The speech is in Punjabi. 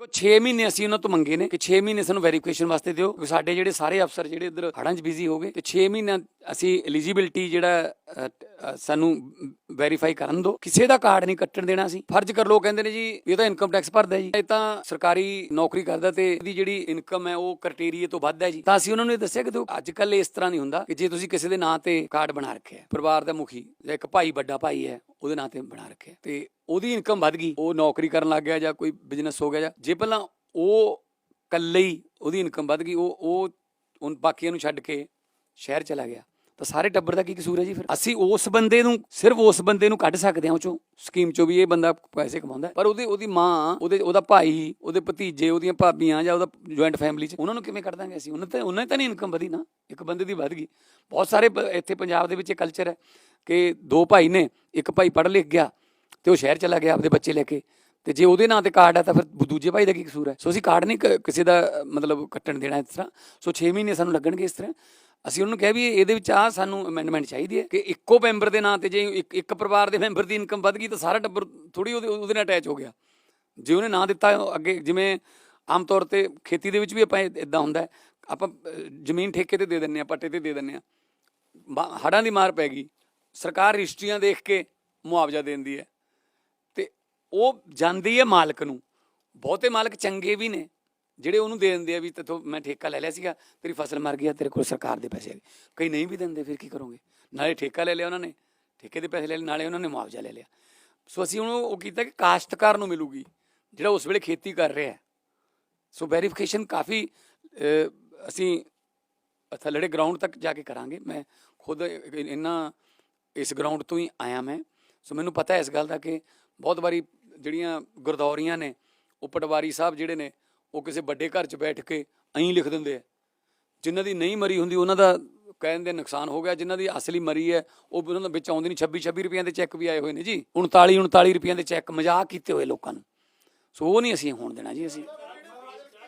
ਦੇਖੋ 6 ਮਹੀਨੇ ਅਸੀਂ ਉਹਨਾਂ ਤੋਂ ਮੰਗੇ ਨੇ ਕਿ 6 ਮਹੀਨੇ ਸਾਨੂੰ ਵੈਰੀਫਿਕੇਸ਼ਨ ਵਾਸਤੇ ਦਿਓ, ਕਿਉਂਕਿ ਸਾਡੇ ਜਿਹੜੇ ਸਾਰੇ ਅਫਸਰ ਜਿਹੜੇ ਇੱਧਰ ਹੜਾਂ 'ਚ ਬਿਜ਼ੀ ਹੋ ਗਏ, ਤੇ 6 ਮਹੀਨਿਆਂ ਅਸੀਂ ਐਲੀਜੀਬਿਲਟੀ ਜਿਹੜਾ ਸਾਨੂੰ ਵੈਰੀਫਾਈ ਕਰਨ ਦਿਓ। ਕਿਸੇ ਦਾ ਕਾਰਡ ਨਹੀਂ ਕੱਟਣ ਦੇਣਾ ਸੀ ਫਰਜ਼ ਕਰ ਲੋ ਕਹਿੰਦੇ ਨੇ ਜੀ ਇਹ ਤਾਂ ਇਨਕਮ ਟੈਕਸ ਭਰਦਾ ਜੀ। ਇਹ ਤਾਂ ਸਰਕਾਰੀ ਨੌਕਰੀ ਕਰਦਾ ਤੇ ਇਹਦੀ ਜਿਹੜੀ ਇਨਕਮ ਹੈ, ਉਹ ਕ੍ਰਾਈਟੇਰੀਏ ਤੋਂ ਵੱਧ ਹੈ ਜੀ। ਤਾਂ ਅਸੀਂ ਉਹਨਾਂ ਨੂੰ ਇਹ ਦੱਸਿਆ ਕਿ ਅੱਜ ਕੱਲ ਇਸ ਤਰ੍ਹਾਂ ਨਹੀਂ ਹੁੰਦਾ ਕਿ ਜੇ ਤੁਸੀਂ ਕਿਸੇ ਦੇ ਨਾਂ ਤੇ ਕਾਰਡ ਬਣਾ ਰੱਖਿਆ ਪਰਿਵਾਰ ਦਾ ਮੁਖੀ, ਜਾਂ ਇੱਕ ਭਾਈ, ਵੱਡਾ ਭਾਈ ਹੈ, ਉਹਦੇ ਨਾਂ ਤੇ ਬਣਾ ਰੱਖਿਆ ਤੇ ਉਹਦੀ ਇਨਕਮ ਵੱਧ ਗਈ, ਉਹ ਨੌਕਰੀ ਕਰਨ ਲੱਗ ਗਿਆ ਜਾਂ ਕੋਈ ਬਿਜ਼ਨਸ ਹੋ ਗਿਆ ਜਾਂ, ਜੇ ਪਹਿਲਾਂ ਉਹ ਇਕੱਲੇ ਹੀ ਉਹਦੀ ਇਨਕਮ ਵੱਧ ਗਈ, ਉਹ ਉਹ ਬਾਕੀਆਂ ਨੂੰ ਛੱਡ ਕੇ ਸ਼ਹਿਰ ਚਲਾ ਗਿਆ। ਤਾਂ ਸਾਰੇ ਟੱਬਰ ਦਾ ਕੀ ਕਸੂਰ ਹੈ ਜੀ ਫਿਰ? ਅਸੀਂ ਉਸ ਬੰਦੇ ਨੂੰ, ਸਿਰਫ ਉਸ ਬੰਦੇ ਨੂੰ ਕੱਢ ਸਕਦੇ ਹਾਂ ਉਹ ਚੋਂ। ਸਕੀਮ ਚੋਂ ਵੀ ਇਹ ਬੰਦਾ ਪੈਸੇ ਕਮਾਉਂਦਾ। ਪਰ ਉਹਦੀ ਉਹਦੀ ਮਾਂ, ਉਹਦੇ, ਉਹਦਾ ਭਾਈ, ਉਹਦੇ ਭਤੀਜੇ, ਉਹਦੀਆਂ ਭਾਬੀਆਂ ਜਾਂ ਉਹਦਾ ਜੁਆਇੰਟ ਫੈਮਿਲੀ ਚ ਉਹਨਾਂ ਨੂੰ ਕਿਵੇਂ ਕੱਢ ਦਾਂਗੇ ਅਸੀਂ? ਉਹਨਾਂ ਤੇ, ਉਹਨਾਂ ਦੀ ਤਾਂ ਨਹੀਂ ਇਨਕਮ ਵਧੀ ਨਾ। ਇੱਕ ਬੰਦੇ ਦੀ ਵੱਧ ਗਈ। ਬਹੁਤ ਸਾਰੇ ਇੱਥੇ ਪੰਜਾਬ ਦੇ ਵਿੱਚ ਇਹ ਕਲਚਰ ਹੈ ਕਿ ਦੋ ਭਾਈ ਨੇ, ਇੱਕ ਭਾਈ ਪੜ੍ਹ ਲਿਖ ਗਿਆ ਤੇ ਉਹ ਸ਼ਹਿਰ ਚਲਾ ਗਿਆ ਆਪਦੇ ਬੱਚੇ ਲੈ ਕੇ। ਤੇ ਜੇ ਉਹਦੇ ਨਾਂ ਤੇ ਕਾਰਡ ਹੈ ਤਾਂ ਫਿਰ ਦੂਜੇ ਭਾਈ ਦਾ ਕੀ ਕਸੂਰ ਹੈ? ਸੋ ਅਸੀਂ ਕਾਰਡ ਨਹੀਂ ਕ- ਕਿਸੇ ਦਾ, ਮਤਲਬ ਕੱਟਣ ਦੇਣਾ ਇਸ ਤਰ੍ਹਾਂ। ਸੋ 6 ਮਹੀਨੇ ਸਾਨੂੰ ਲੱਗਣਗੇ ਇਸ ਤਰ੍ਹਾਂ। ਅਸੀਂ ਉਹਨੂੰ ਕਿਹਾ ਵੀ ਇਹਦੇ ਵਿੱਚ ਆ ਸਾਨੂੰ ਅਮੈਂਡਮੈਂਟ ਚਾਹੀਦੀ ਹੈ ਕਿ ਇੱਕੋ ਮੈਂਬਰ ਦੇ ਨਾਂ ਤੇ ਜੇ ਇੱਕ ਇੱਕ ਪਰਿਵਾਰ ਦੇ ਮੈਂਬਰ ਦੀ ਇਨਕਮ ਵੱਧ ਗਈ ਤਾਂ ਸਾਰਾ ਟੱਬਰ ਥੋੜੀ ਉਹਦੇ ਉਹਦੇ ਨਾਲ ਅਟੈਚ ਹੋ ਗਿਆ। ਜੇ ਉਹਨੇ ਨਾਂ ਦਿੱਤਾ ਅੱਗੇ, ਜਿਵੇਂ ਆਮ ਤੌਰ ਤੇ ਖੇਤੀ ਦੇ ਵਿੱਚ ਵੀ ਆਪਾਂ ਇਦਾਂ ਹੁੰਦਾ ਆਪਾਂ ਜ਼ਮੀਨ ਠੇਕੇ ਤੇ ਦੇ ਦਿੰਨੇ ਆ ਪੱਟੇ ਤੇ ਦੇ ਦਿੰਨੇ ਆ ਹੜਾਂ ਦੀ ਮਾਰ ਪੈ ਗਈ। ਸਰਕਾਰ ਰਜਿਸਟਰੀਆਂ ਦੇਖ ਕੇ ਮੁਆਵਜ਼ਾ ਦਿੰਦੀ ਹੈ। ਉਹ ਜਾਂਦੀ ਹੈ ਮਾਲਕ ਨੂੰ। ਬਹੁਤੇ ਮਾਲਕ ਚੰਗੇ ਵੀ ਨੇ, ਜਿਹੜੇ ਉਹਨੂੰ ਦੇ ਦਿੰਦੇ ਆ ਵੀ ਤੇਥੋਂ ਮੈਂ ਠੇਕਾ ਲੈ ਲਿਆ ਸੀਗਾ, ਤੇਰੀ ਫਸਲ ਮਰ ਗਈ ਆ, ਤੇਰੇ ਕੋਲ ਸਰਕਾਰ ਦੇ ਪੈਸੇ ਆ ਗਏ। ਕਈ ਨਹੀਂ ਵੀ ਦਿੰਦੇ, ਫਿਰ ਕੀ ਕਰੋਗੇ? ਨਾਲੇ ਠੇਕਾ ਲੈ ਲਿਆ ਉਹਨਾਂ ਨੇ, ਠੇਕੇ ਦੇ ਪੈਸੇ ਲੈ ਲਏ, ਨਾਲੇ ਉਹਨਾਂ ਨੇ ਮੁਆਵਜ਼ਾ ਲੈ ਲਿਆ। ਸੋ ਅਸੀਂ ਉਹਨੂੰ ਉਹ ਕੀਤਾ ਕਿ ਕਾਸ਼ਤਕਾਰ ਨੂੰ ਮਿਲੂਗੀ, ਜਿਹੜਾ ਉਸ ਵੇਲੇ ਖੇਤੀ ਕਰ ਰਿਹਾ ਹੈ। ਸੋ ਵੈਰੀਫਿਕੇਸ਼ਨ ਕਾਫੀ ਅਸੀਂ ਥੱਲੜੇ ਗਰਾਊਂਡ ਤੱਕ ਜਾ ਕੇ ਕਰਾਂਗੇ। ਮੈਂ ਖੁਦ ਇਹਨਾਂ ਇਸ ਗਰਾਊਂਡ ਤੋਂ ਹੀ ਆਇਆ ਮੈਂ। ਸੋ ਮੈਨੂੰ ਪਤਾ ਹੈ ਇਸ ਗੱਲ ਦਾ ਕਿ ਬਹੁਤ ਵਾਰੀ ਜਿਹੜੀਆਂ ਗੁਰਦੌਰੀਆਂ ਨੇ, ਉਹ ਪਟਵਾਰੀ ਸਾਹਿਬ ਜਿਹੜੇ ਨੇ, ਉਹ ਕਿਸੇ ਵੱਡੇ ਘਰ 'ਚ ਬੈਠ ਕੇ ਐਂ ਲਿਖ ਦਿੰਦੇ ਆ। ਜਿਨ੍ਹਾਂ ਦੀ ਨਹੀਂ ਮਰੀ ਹੁੰਦੀ, ਉਹਨਾਂ ਦਾ ਕਹਿੰਦੇ ਨੁਕਸਾਨ ਹੋ ਗਿਆ। ਜਿਨ੍ਹਾਂ ਦੀ ਅਸਲੀ ਮਰੀ ਹੈ, ਉਹ ਉਹਨਾਂ ਦੇ ਵਿੱਚ ਆਉਂਦੀ ਨਹੀਂ 26 26 ਰੁਪਈਆਂ ਦੇ ਚੈੱਕ ਵੀ ਆਏ ਹੋਏ ਨੇ ਜੀ। 39 39 ਰੁਪਈਆਂ ਦੇ ਚੈੱਕ ਮਜ਼ਾਕ ਕੀਤੇ ਹੋਏ ਲੋਕਾਂ ਨੂੰ। ਸੋ ਉਹ ਨਹੀਂ ਅਸੀਂ ਹੋਣ ਦੇਣਾ ਜੀ, ਅਸੀਂ